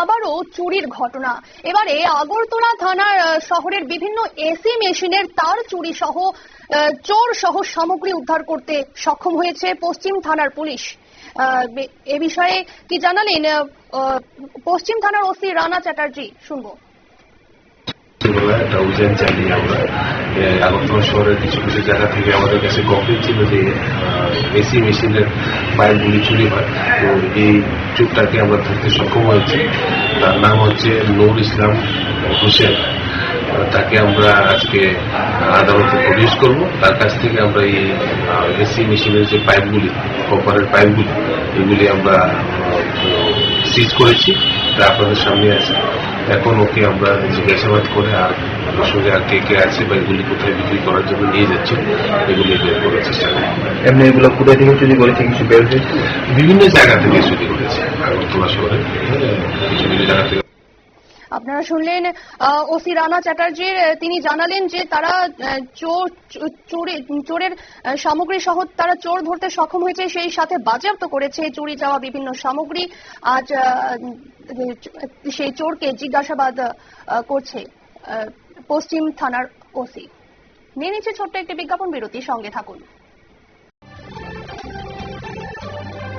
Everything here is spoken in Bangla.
আবারও চুরির ঘটনা। এবারে আগরতলা থানার শহরের বিভিন্ন এসি মেশিনের তার চুরি সহ চোর সহ সামগ্রী উদ্ধার করতে সক্ষম হয়েছে পশ্চিম থানার পুলিশ। এ বিষয়ে কি জানালেন? পশ্চিম থানার ওসি রানা চ্যাটার্জি। শুনব। ছোটবেলায় একটা অভিযান চালিয়ে আমরা আগরতলা শহরের কিছু কিছু জায়গা থেকে আমাদের কাছে কমপ্লেন ছিল যে এসি মেশিনের পাইপগুলি চুরি হয়। তো এই চুরটাকে আমরা ধরতে সক্ষম হয়েছি। তার নাম হচ্ছে নূর ইসলাম হোসেন। তাকে আমরা আজকে আদালতে প্রডিউস করব। তার কাছ থেকে আমরা এই এসি মেশিনের যে পাইপগুলি কপারের পাইপগুলি এগুলি আমরা সিজ করেছি। তা আপনাদের সামনে আছে। এখন ওকে আমরা জিজ্ঞাসাবাদ করে আর ওর সঙ্গে আর কে কে আছে বা এগুলি কোথায় বিক্রি করার জন্য নিয়ে যাচ্ছে এগুলি বের করার চেষ্টা এমনি এগুলো কোথায় থেকে চুরি করেছে কিছু বের হয়েছে? বিভিন্ন জায়গা থেকে চুরি করেছে। আগরতলা শহরে হ্যাঁ, কিছু কিছু জায়গা থেকে আপনারা শুনলেন ওসি রানা চ্যাটার্জির তিনি জানালেন যে তারা চোর চোরে, চোরের সামগ্রী সহ তারা চোর ধরতে সক্ষম হয়েছে, সেই সাথে বাজেয়াপ্ত করেছে চুরি যাওয়া বিভিন্ন সামগ্রী। আজ সেই চোরকে জিজ্ঞাসাবাদ করছে পশ্চিম থানার ওসি। নিয়ে নিচ্ছে ছোট্ট একটি বিজ্ঞাপন, বিরতি, সঙ্গে থাকুন।